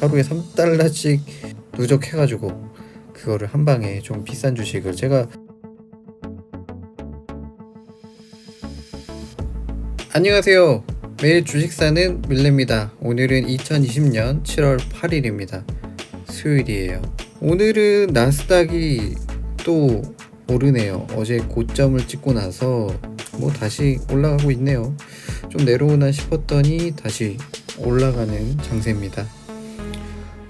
하루에 3달러씩 누적해가지고 그거를 한 방에 좀 비싼 주식을 제가 안녕하세요. 매일 주식 사는 밀레입니다. 오늘은 2020년 7월 8일입니다. 수요일이에요. 오늘은 나스닥이 또 오르네요. 어제 고점을 찍고 나서 뭐 다시 올라가고 있네요. 좀 내려오나 싶었더니 다시 올라가는 장세입니다.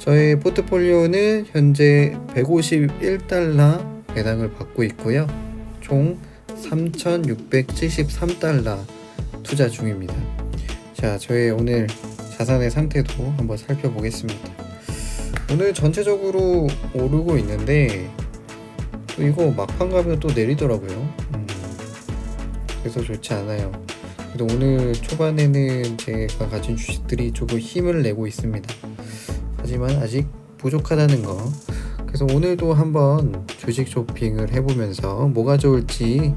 저의 포트폴리오는 현재 151달러 배당을 받고 있고요. 총 3,673달러 투자 중입니다. 자, 저의 오늘 자산의 상태도 한번 살펴보겠습니다. 오늘 전체적으로 오르고 있는데 또 이거 막판 가면 또 내리더라고요. 음, 그래서 좋지 않아요. 그래도 오늘 초반에는 제가 가진 주식들이 조금 힘을 내고 있습니다. 하지만 아직 부족하다는 거. 그래서 오늘도 한번 주식 쇼핑을 해보면서 뭐가 좋을지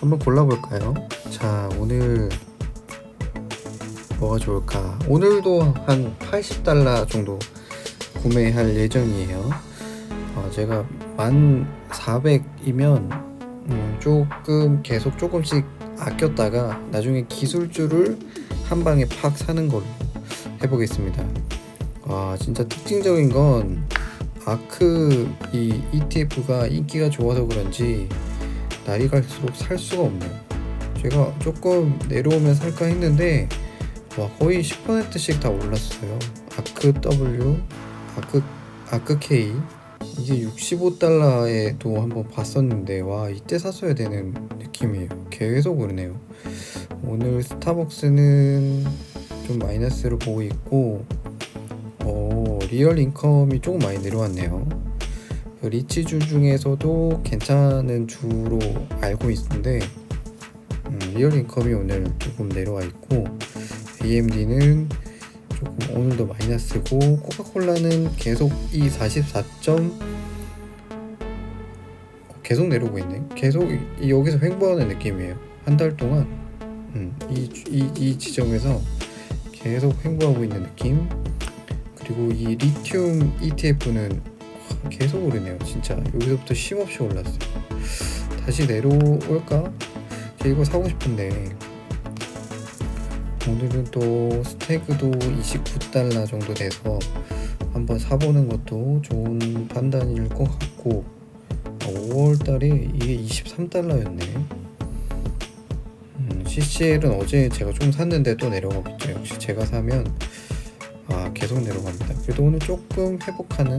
한번 골라볼까요? 자, 오늘 뭐가 좋을까? 오늘도 한 80달러 정도 구매할 예정이에요. 어, 제가 만 400이면 음, 조금 계속 조금씩 아꼈다가 나중에 기술주를 한 방에 팍 사는 걸로 해보겠습니다. 와 진짜 특징적인 건 아크 이 ETF가 인기가 좋아서 그런지 날이 갈수록 살 수가 없네요. 제가 조금 내려오면 살까 했는데 와 거의 10%씩 다 올랐어요. 아크 W, 아크 아크 K 이게 65달러에도 한번 봤었는데 와 이때 샀어야 되는 느낌이에요. 계속 오르네요. 오늘 스타벅스는 좀 마이너스를 보고 있고 어, 리얼 인컴이 조금 많이 내려왔네요. 그 리치주 중에서도 괜찮은 주로 알고 있는데 음, 리얼 인컴이 오늘 조금 내려와 있고 AMD는 조금 오늘도 마이너스고 코카콜라는 계속 이 44점 계속 내려오고 있네. 계속 이- 여기서 횡보하는 느낌이에요. 한 달 동안 음, 이, 이, 이 지점에서 계속 횡보하고 있는 느낌. 그리고 이 리튬 ETF는 계속 오르네요. 진짜 여기서부터 쉼없이 올랐어요. 다시 내려올까? 제가 이거 사고 싶은데 오늘은 또 스태그도 29달러 정도 돼서 한번 사보는 것도 좋은 판단일 것 같고 5월달에 이게 23달러였네. 음, CCL은 어제 제가 좀 샀는데 또 내려가고 있죠. 역시 제가 사면 아 계속 내려갑니다. 그래도 오늘 조금 회복하는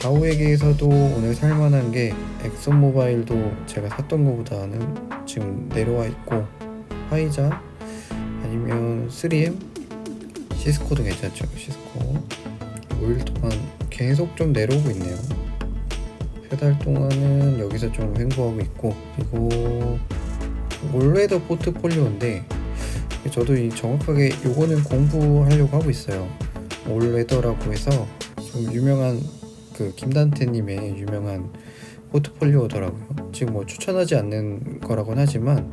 다우에게에서도 오늘 살만한 게 엑선 모바일도 제가 샀던 것보다는 지금 내려와 있고 화이자 아니면 3M 시스코도 괜찮죠 시스코. 5일 동안 계속 좀 내려오고 있네요. 세 달 동안은 여기서 좀 횡보하고 있고 그리고 올웨더 포트폴리오인데 저도 이 정확하게 요거는 공부하려고 하고 있어요 올웨더라고 해서 좀 유명한 그 김단태님의 유명한 포트폴리오더라고요 지금 뭐 추천하지 않는 거라고는 하지만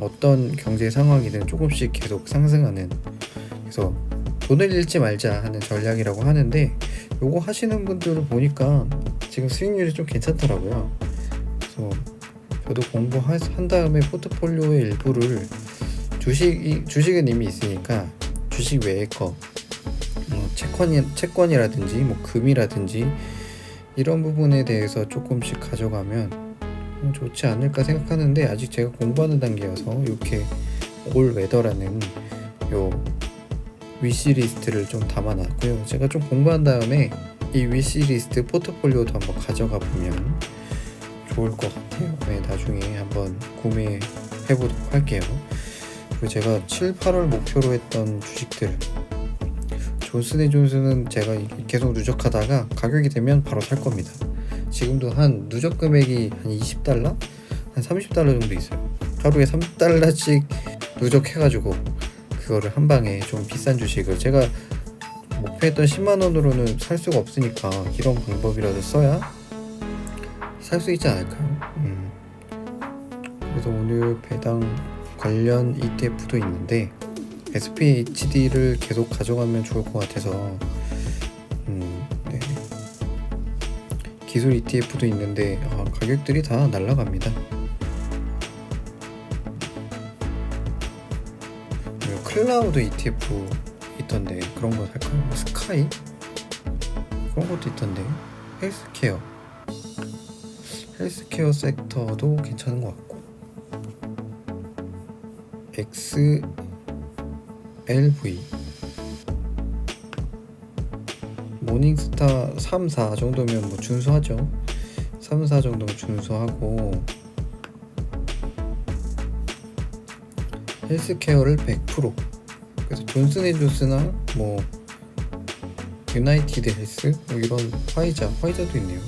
어떤 경제 상황이든 조금씩 계속 상승하는 그래서 돈을 잃지 말자 하는 전략이라고 하는데 요거 하시는 분들을 보니까 지금 수익률이 좀 괜찮더라고요. 그래서 저도 공부한 다음에 포트폴리오의 일부를 주식 주식은 이미 있으니까 주식 외의 거 뭐 채권이 채권이라든지 뭐 금이라든지 이런 부분에 대해서 조금씩 가져가면 어, 좋지 않을까 생각하는데 아직 제가 공부하는 단계여서 이렇게 올 웨더라는 요 위시리스트를 좀 담아놨고요. 제가 좀 공부한 다음에 이 위시리스트 포트폴리오도 한번 가져가 보면 좋을 것 같아요. 네, 나중에 한번 구매해 보도록 할게요. 그리고 제가 7, 8월 목표로 했던 주식들 존슨앤존슨은 제가 계속 누적하다가 가격이 되면 바로 살 겁니다. 지금도 한 누적 금액이 한 20달러? 한 30달러 정도 있어요. 하루에 3달러씩 누적해가지고 그거를 한 방에 좀 비싼 주식을 제가 목표했던 10만 원으로는 살 수가 없으니까 이런 방법이라도 써야 살 수 있지 않을까요? 음. 그래서 오늘 배당 관련 ETF도 있는데 SPHD를 계속 가져가면 좋을 것 같아서 음, 네. 기술 ETF도 있는데 아, 가격들이 다 날라갑니다. 클라우드 ETF 있던데 그런 거 살까요? 뭐 스카이 그런 것도 있던데 헬스케어 헬스케어 섹터도 괜찮은 것 같고 XLV 모닝스타 3, 4 정도면 뭐 준수하죠. 3, 4 정도면 준수하고 헬스케어를 100% 그래서 존슨앤존스나 뭐 유나이티드 헬스 뭐 이런 화이자 화이자도 있네요.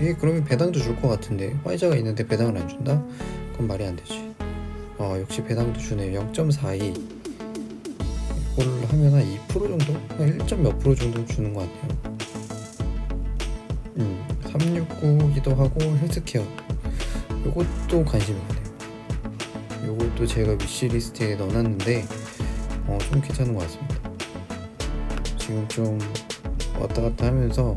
이게 그러면 배당도 줄 것 같은데 화이자가 있는데 배당을 안 준다? 그건 말이 안 되지 아 역시 배당도 주네요. 0.42 이걸 하면 한 2% 정도? 한 1. 몇 프로 정도 주는 것 같아요. 음 369기도 하고 헬스케어. 요것도 관심이 가네요. 요것도 제가 위시리스트에 넣어놨는데 어, 좀 괜찮은 것 같습니다. 지금 좀 왔다 갔다 하면서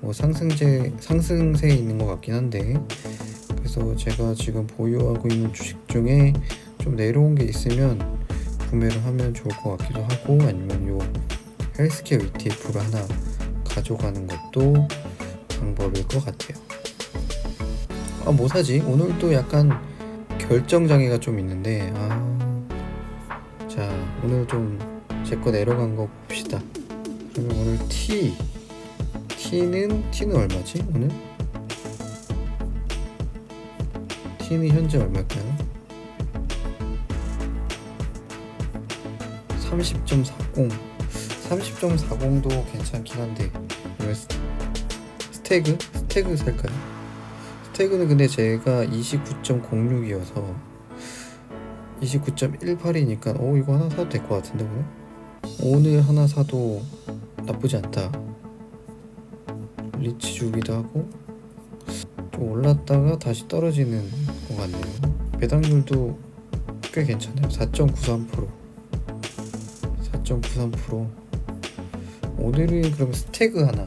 뭐 상승세 상승세에 있는 것 같긴 한데 그래서 제가 지금 보유하고 있는 주식 중에 좀 내려온 게 있으면 구매를 하면 좋을 것 같기도 하고 아니면 요 헬스케어 ETF를 하나 가져가는 것도 방법일 것 같아요. 아 뭐 사지? 오늘도 약간 결정 장애가 좀 있는데 아, 자 오늘 좀 제 거 내려간 거 봅시다. 그러면 오늘 T T는 T는 얼마지 오늘? T는 현재 얼마일까요? 30.40 30.40도 괜찮긴 한데 스- 스태그? 스태그 살까요? 스태그는 근데 제가 29.06이어서 29.18이니까 오 이거 하나 사도 될 것 같은데 오늘? 오늘 하나 사도 나쁘지 않다 리치 주기도 하고 좀 올랐다가 다시 떨어지는 것 같네요. 배당률도 꽤 괜찮아요. 4.93% 4.93% 오늘은 그럼 스태그 하나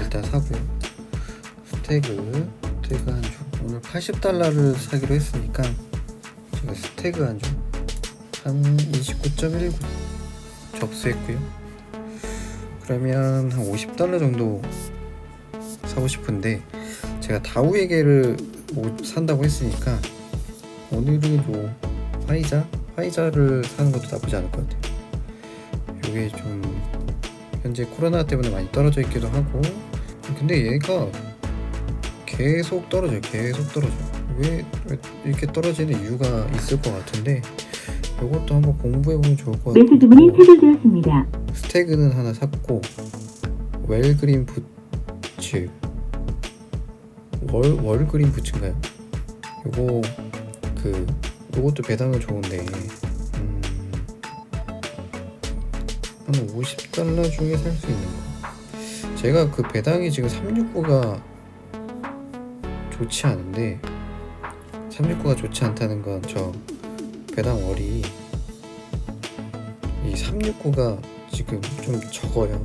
일단 사고요. 스태그 스태그 한주 오늘 80달러를 사기로 했으니까 제가 스태그 한주 한29.19 접수했고요. 그러면 한 50달러 정도 사고 싶은데 제가 다우에게를 못 산다고 했으니까 오늘은 뭐 화이자 화이자를 사는 것도 나쁘지 않을 것 같아요. 이게 좀 현재 코로나 때문에 많이 떨어져 있기도 하고 근데 얘가 계속 떨어져요. 계속 떨어져요. 왜, 왜 이렇게 떨어지는 이유가 있을 것 같은데 이것도 한번 공부해 보면 좋을 것 매수 주문이 체결되었습니다. 스태그는 하나 샀고 웰그린 부츠 월 월그린 부츠인가요? 요거 그 요것도 배당은 좋은데 음, 한 50달러 중에 살 수 있는 거 제가 그 배당이 지금 369가 좋지 않은데 369가 좋지 않다는 건 저 배당 월이 이 369가 지금 좀 적어요.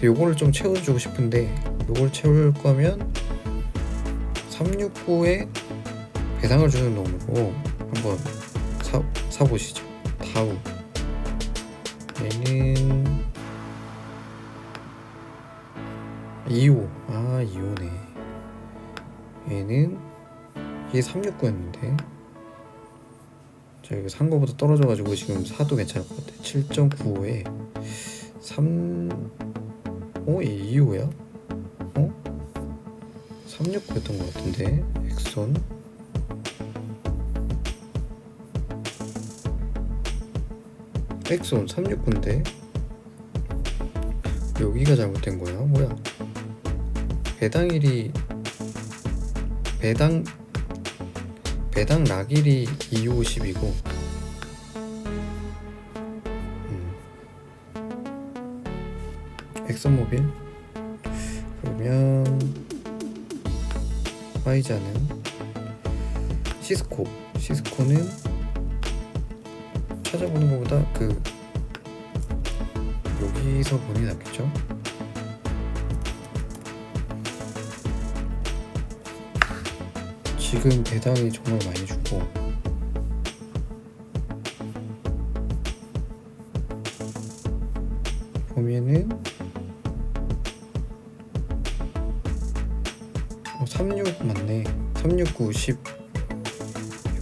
요거를 좀 채워주고 싶은데 요걸 채울 거면 369에 배당을 주는 놈으로 한번 사, 사보시죠. 다우 얘는 2호 아 2호네 얘는 이게 369였는데 제가 이거 산 거보다 떨어져가지고 지금 사도 괜찮을 것 같아. 7.95에 3 어? 이 2호야? 어? 369였던 것 같은데 엑선 엑선 369인데 여기가 잘못된 거야? 뭐야? 배당일이 배당 배당 락일이 250이고 음. 엑선모빌 그러면 화이자는 시스코 시스코는 찾아보는 것보다 그 여기서 게 낫겠죠? 지금 배당이 정말 많이 주고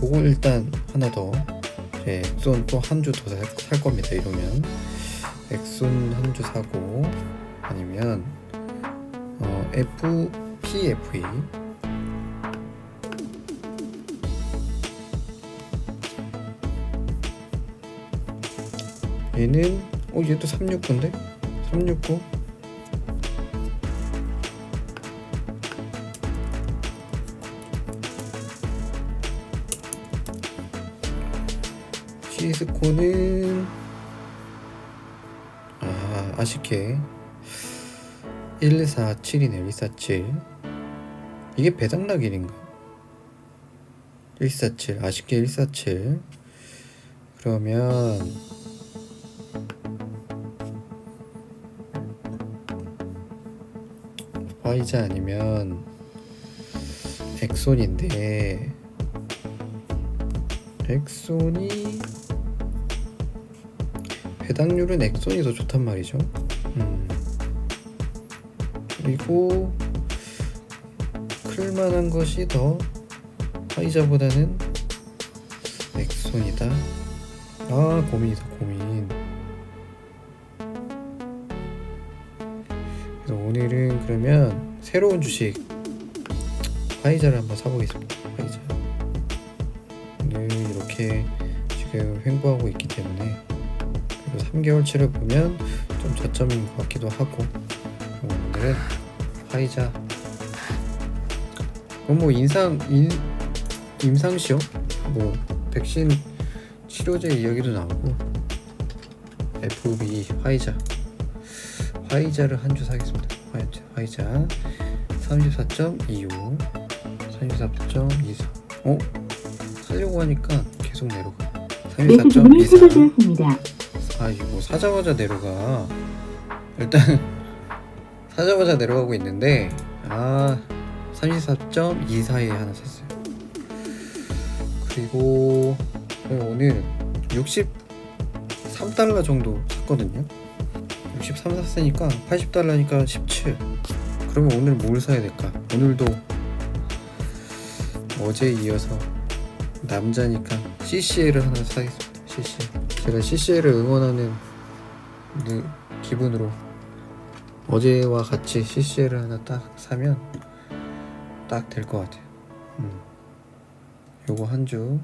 요거 일단 하나 더. 이제 엑손 또 한 주 더 살 겁니다 이러면. 엑손 한 주 사고 아니면 어, FPFE 얘는 어 얘도 369인데? 369 시스코는 아 아쉽게. 147이네 147 이게 배당락 일인가? 147 아쉽게 147 그러면 화이자 아니면 엑손인데 엑손이 배당률은 엑손이 더 좋단 말이죠. 음. 그리고 클만한 것이 더 화이자보다는 엑손이다. 아 고민이다 고민. 그래서 오늘은 그러면 새로운 주식 화이자를 한번 사보겠습니다. 화이자. 오늘 이렇게 지금 횡보하고 있기 때문에 3개월치를 보면 좀 저점인 것 같기도 하고. 오늘은 화이자. 뭐 인상 인 임상시험? 뭐 백신 치료제 이야기도 나오고. FB 화이자. 화이자를 한 주 사겠습니다. 화이자, 화이자. 34.25 34.24 어? 사려고 하니까 계속 내려가. 매수 주문이 34.24 체결되었습니다. 아 이거 사자마자 내려가. 일단 사자마자 내려가고 있는데 아 34.24에 하나 샀어요. 그리고 오늘 63달러 정도 샀거든요. 63 샀으니까 80달러니까 17 그러면 오늘 뭘 사야 될까? 오늘도 어제 이어서 남자니까 CCL을 하나 사겠습니다. CCL 제가 CCL을 응원하는 느- 기분으로 어제와 같이 CCL을 하나 딱 사면 딱 될 것 같아요. 음. 요거 한 주,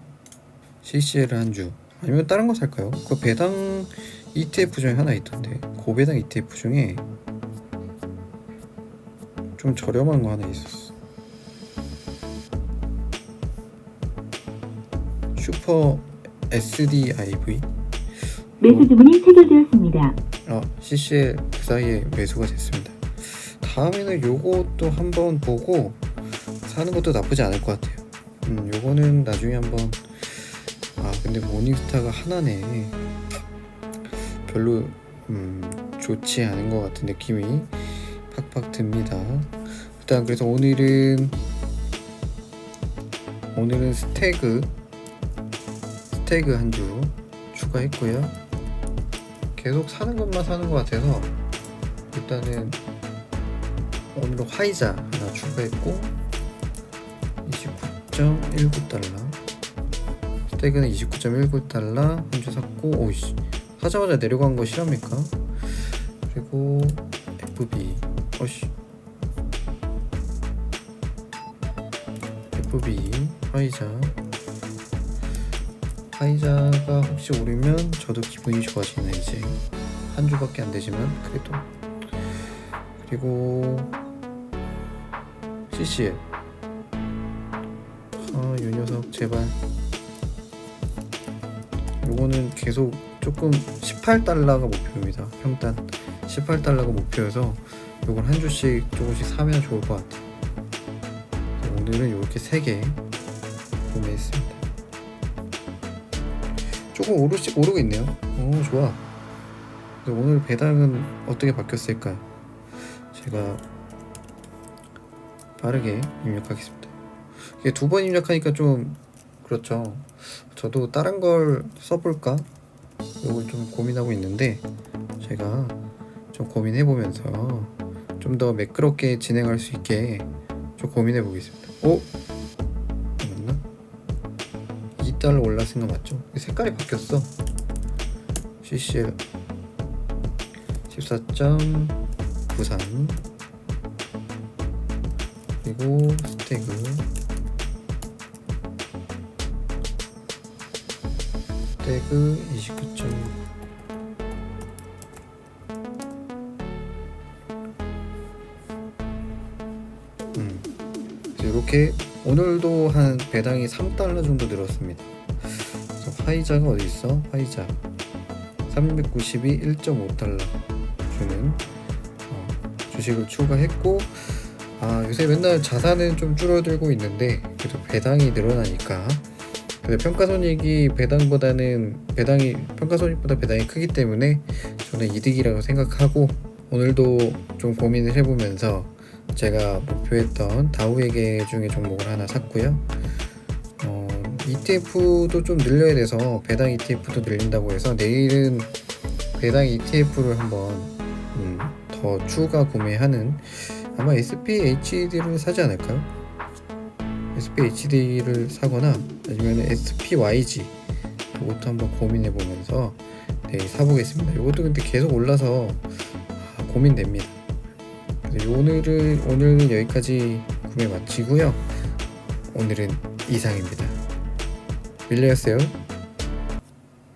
CCL 한 주, 아니면 다른 거 살까요? 그 배당 ETF 중에 하나 있던데 고배당 ETF 중에 좀 저렴한 거 하나 있었어. 슈퍼 SDIV 매수 주문이 체결되었습니다. 아, CC에 그 사이에 매수가 됐습니다. 다음에는 요것도 한번 보고 사는 것도 나쁘지 않을 것 같아요. 음, 요거는 나중에 한번 아, 근데 모닝스타가 하나네. 별로 음, 좋지 않은 것 같은 느낌이 팍팍 듭니다. 일단 그래서 오늘은 오늘은 스태그 스태그 한 주 추가했고요. 계속 사는 것만 사는 것 같아서 일단은 오늘은 화이자 하나 추가했고 29.19달러. 스테이크는 29.19달러 한주 샀고 오이씨. 사자마자 내려간 거 실합니까? 그리고 FB 어씨. FB 화이자 화이자가 혹시 오르면 저도 기분이 좋아지네 이제. 한 주밖에 안 되지만 그래도. 그리고 CCL 아이 녀석 제발. 요거는 계속 조금 18달러가 목표입니다 평단. 18달러가 목표여서 요걸 한 주씩 조금씩 사면 좋을 것 같아요. 오늘은 이렇게 3개 구매했습니다 조금 오르씩 오르고 있네요. 오 좋아. 오늘 배당은 어떻게 바뀌었을까요? 제가 빠르게 입력하겠습니다. 이게 두 번 입력하니까 좀 그렇죠. 저도 다른 걸 써볼까? 이걸 좀 고민하고 있는데 제가 좀 고민해 보면서 좀 더 매끄럽게 진행할 수 있게 좀 고민해 보겠습니다. 오 맞나? 2 달러 올랐은 거 맞죠? 색깔이 바뀌었어. CCL 14.93 그리고 스태그 스태그 29점 음. 이렇게 오늘도 한 배당이 3달러 정도 늘었습니다. 화이자가 어디 있어? 화이자 392 1.5달러 주는 어, 주식을 추가했고 아 요새 맨날 자산은 좀 줄어들고 있는데 그래도 배당이 늘어나니까 근데 평가손익이 배당보다는 배당이 평가손익보다 배당이 크기 때문에 저는 이득이라고 생각하고 오늘도 좀 고민을 해보면서 제가 목표했던 다우에게 중에 종목을 하나 샀고요. 어, ETF도 좀 늘려야 돼서 배당 ETF도 늘린다고 해서 내일은 배당 ETF를 한번 음, 더 추가 구매하는 아마 SPHD를 사지 않을까요? SPHD를 사거나 아니면 SPYG 이것도 한번 고민해 보면서 내일 사보겠습니다. 이것도 근데 계속 올라서 아, 고민됩니다. 오늘은 오늘은 여기까지 구매 마치고요. 오늘은 이상입니다. 밀려였어요.